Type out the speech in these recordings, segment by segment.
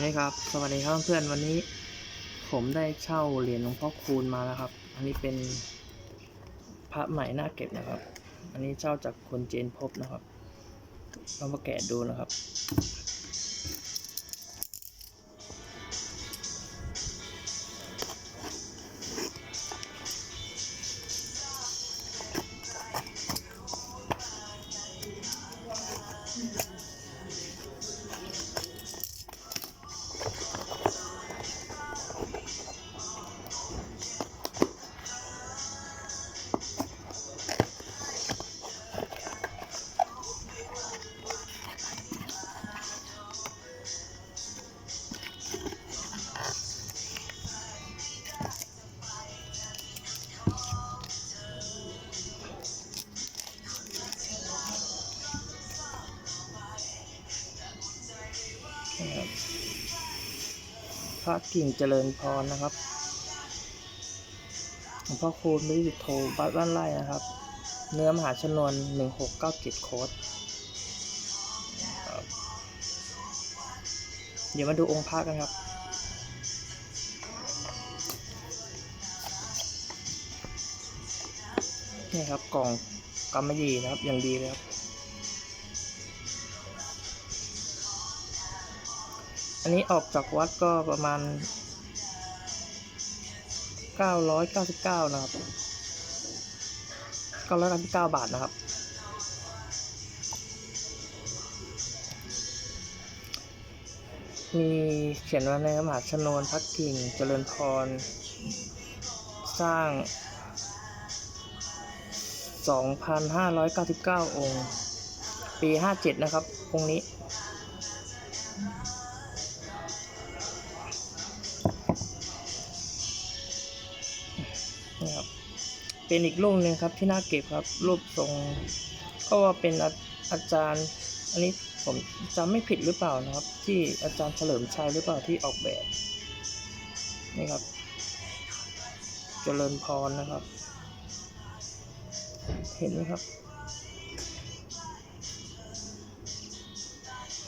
นี่ครับ สวัสดีครับเพื่อนวันนี้ผมได้เช่าเหรียญหลวงพ่อคูณมาแล้วครับ อันนี้เป็นพระใหม่หน้าเก็บนะครับ อันนี้เช่าจากคนเจนพบนะครับเรามาแกะดูนะครับ พระกิ่งเจริญพรนะครับหลวงพ่อคูณมิริโทบ้านบ้านไร่นะครับ เนื้อมหาชนวนหนึ่งหกเก้าเจ็ดโค้ดเดี๋ยวมาดูองค์พระกันครับนี่ครับกล่องกำมะหยี่นะครับอย่างดีเลยครับ อันนี้ออกจากวัดก็ประมาณ 999 นะครับ 999 บาทนะครับ มีเขียนว่าในมหาชนวนพักกิ่งเจริญพร สร้าง 2,599 องค์ ปี 57 นะครับองค์นี้ เป็นอีกรูปหนึ่งครับที่น่าเก็บครับ รูปทรงก็ว่าเป็นอาอาจารย์ อันนี้ผมจำไม่ผิดหรือเปล่านะครับ ที่อาจารย์เฉลิมชัยหรือเปล่าที่ออกแบบนี่ครับ เจริญพรนะครับ เห็นไหมครับ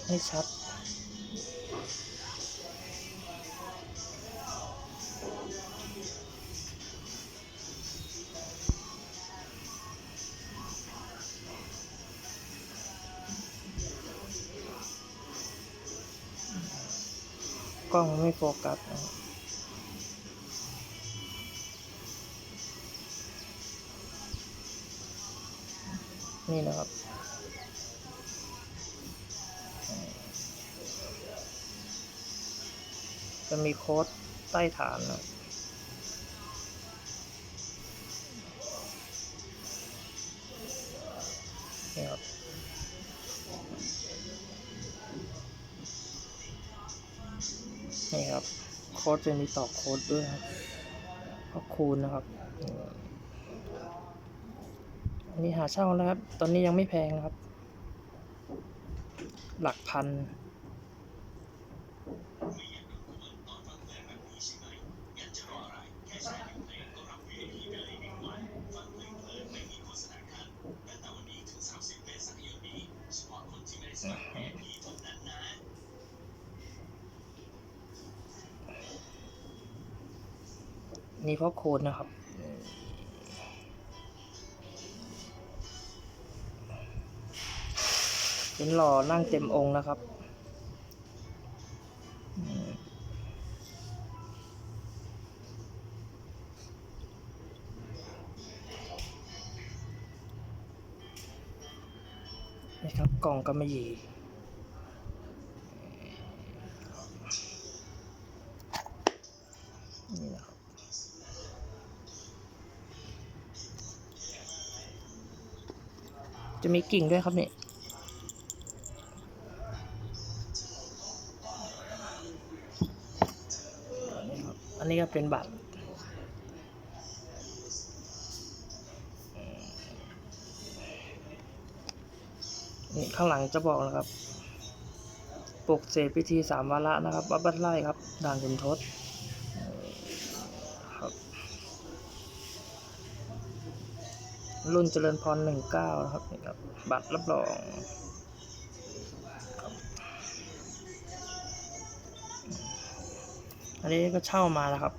ไม่ชัด กล้องไม่โฟกัสนะนี่นะครับ จะมีโค้ดใต้ฐานนะ นี่ครับโค้ดจะมีต่อโค้ดด้วยครับก็คูณนะครับอันนี้หาเช่าแล้วครับ ตอนนี้ยังไม่แพงครับ หลักพัน นี่เพราะโคนนะครับ เป็นหล่อนั่งเต็มองค์นะครับนี่ครับกล่องกำมะหยี่นี่นะครับ จะมีกิ่งด้วยครับเนี่ยอันนี้ก็เป็นบัตรนี่ข้างหลังจะบอกนะครับ ปกเสกพิธีสามวาระนะครับวัดบ้านไร่ครับด่านขุนทศ รุ่นเจริญพรหนึ่งเก้านะครับนี่ครับ บัตรรับรองอันนี้ก็เช่ามาแล้วครับ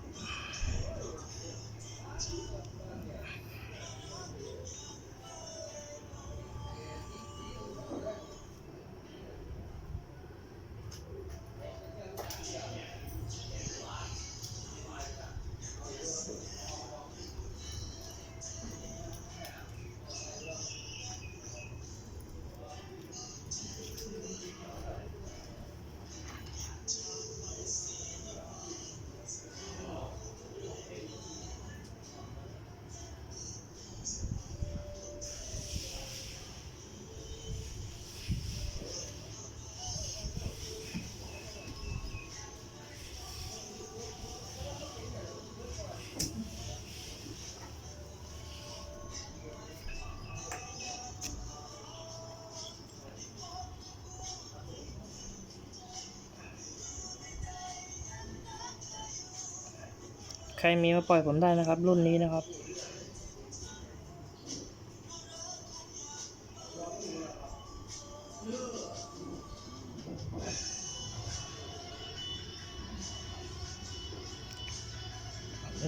ใครมีมาปล่อยผมได้นะครับ รุ่นนี้นะครับ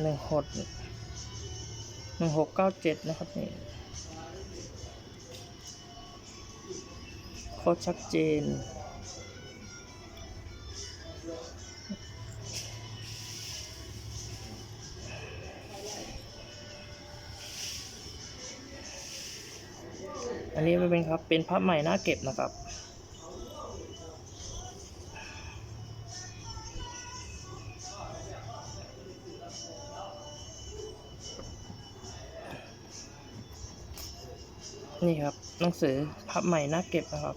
หนึ่งหกหนึ่งหกเก้าเจ็ดนะครับนี่โคตรชัดเจน อันนี้เป็นครับเป็นพับใหม่หน้าเก็บนะครับนี่ครับหนังสือพับใหม่หน้าเก็บนะครับ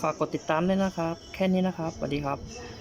ฝากกดติดตามด้วยนะครับ แค่นี้นะครับสวัสดีครับ